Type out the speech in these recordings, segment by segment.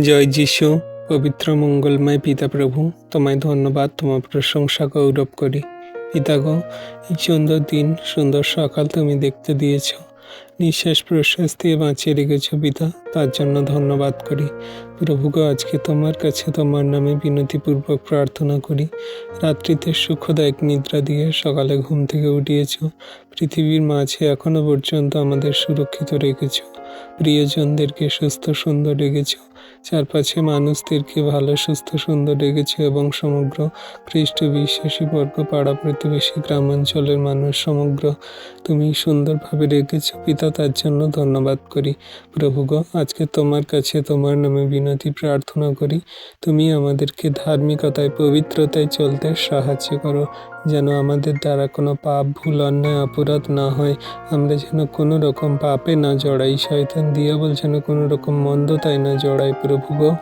জয় যিশু, পবিত্র মঙ্গলময় পিতা প্রভু, তোমায় ধন্যবাদ, তোমার প্রশংসা গৌরব করি। পিতা গো, এই সুন্দর দিন, সুন্দর সকাল তুমি দেখতে দিয়েছ। নিঃশ্বাস প্রশ্বাস দিয়ে বাঁচিয়ে রেখেছ পিতা, তার জন্য ধন্যবাদ করি। প্রভু গো, আজকে তোমার কাছে তোমার নামে বিনতিপূর্বক প্রার্থনা করি। রাত্রিতে সুখদায়ক নিদ্রা দিয়ে সকালে ঘুম থেকে উঠিয়েছ। পৃথিবীর মাঝে এখনও পর্যন্ত আমাদের সুরক্ষিত রেখেছ। প্রিয়জনদেরকে সুস্থ সুন্দর রেখেছ। চারপাশে মানুষদেরকে ভালো, সুস্থ, সুন্দর রেখেছ এবং সমগ্র খ্রিস্ট বিশ্বাসী বর্গ পাড়া প্রতিবেশী গ্রামাঞ্চলের মানুষ সমগ্র তুমি সুন্দরভাবে রেখেছ। পিতা, তার জন্য ধন্যবাদ করি। প্রভু গো, আজকে তোমার কাছে তোমার নামে বিনতি প্রার্থনা করি। তুমি আমাদেরকে ধার্মিকতায়, পবিত্রতায় চলতে সাহায্য করো। যেন আমাদের দ্বারা কোনো পাপ, ভুল, অন্যায়, অপরাধ না হয়। আমরা যেন কোনো রকম পাপে না জড়াই। শয়তান দিয়াবল যেন কোনো রকম মন্দতায় না জড়াই প্রভু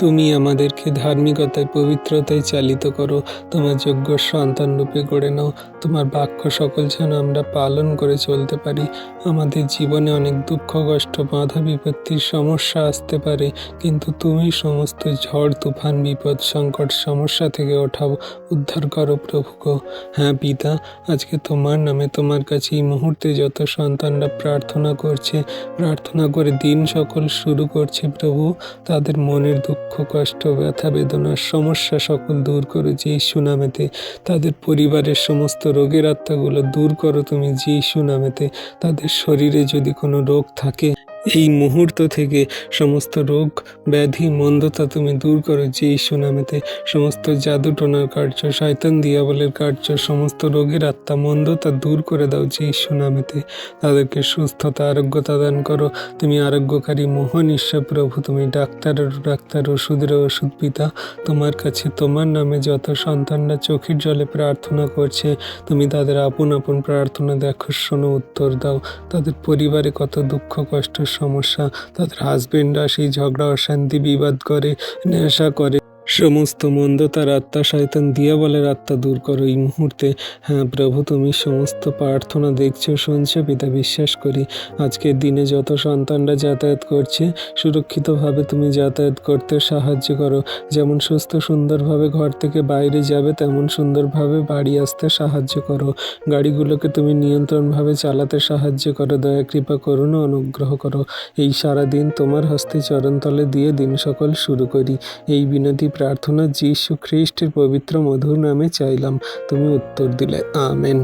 তুমি আমাদেরকে ধার্মিকতায়, পবিত্রতায় চালিত করো। তোমার যোগ্য সন্তান রূপে গড়ে নাও। তোমার বাক্য সকল যেন আমরা পালন করে চলতে পারি। আমাদের জীবনে অনেক দুঃখ, কষ্ট, বাধা, বিপত্তির সমস্যা আসতে পারে, কিন্তু তুমি সমস্ত ঝড়, তুফান, বিপদ, সংকট সমস্যা থেকে ওঠাও। উদ্ধার করো প্রভু গো হ্যাঁ পিতা, আজকে তোমার নামে তোমার কাছে এই মুহূর্তে যত সন্তানরা প্রার্থনা করছে, প্রার্থনা করে দিন সকল শুরু করছে প্রভু। তাদের মনের দুঃখ কষ্ট, ব্যথা বেদনার সমস্যা সকল দূর করো যেই সুনামেতে তাদের পরিবারের সমস্ত রোগের আত্মাগুলো দূর করো তুমি যেই সুনামেতে তাদের শরীরে যদি কোনো রোগ থাকে এই মুহূর্ত থেকে সমস্ত রোগ, ব্যাধি, মন্দতা তুমি দূর করো যেই সুনামেতে সমস্ত জাদু টোনার কার্য, শয়তান দিয়াবলের কার্য, সমস্ত রোগের আত্মা, মন্দতা দূর করে দাও যেই সুনামেতে তাদেরকে সুস্থতা, আরোগ্যতা দান করো। তুমি আরোগ্যকারী, মোহন ঈশ্বর প্রভু। তুমি ডাক্তারের ডাক্তার, ওষুধের ওষুধ পিতা। তোমার কাছে তোমার নামে যত সন্তানরা চোখের জলে প্রার্থনা করছে, তুমি তাদের আপন আপন প্রার্থনা দেখো, শোনো, উত্তর দাও। তাদের পরিবারে কত দুঃখ, কষ্ট সমস্যা। তাদের হাজবেন্ডরা সেই ঝগড়া অশান্তি বিবাদ করে নেশা করে। সমস্ত মন্দ তার আত্মা শয়তান দিয়া বলের আত্মা দূর করো। এই মুহূর্তে হ্যাঁ প্রভু, তুমি সমস্ত প্রার্থনা দেখছ, শুনছো, পিতা বিশ্বাস করি। আজকের দিনে যত সন্তানরা যাতায়াত করছে, সুরক্ষিতভাবে তুমি যাতায়াত করতে সাহায্য করো। যেমন সুস্থ, সুন্দরভাবে ঘর থেকে বাইরে যাবে, তেমন সুন্দরভাবে বাড়ি আসতে সাহায্য করো। গাড়িগুলোকে তুমি নিয়ন্ত্রণভাবে চালাতে সাহায্য করো। দয়া, কৃপা করুন অনুগ্রহ করো। এই সারা দিন তোমার হস্তে চরণতলে দিয়ে দিন সকল শুরু করি। এই বিনতি প্রার্থনা যীশু খ্রিস্টের পবিত্র মধুর নামে চাইলাম তুমি উত্তর দিলে আমেন।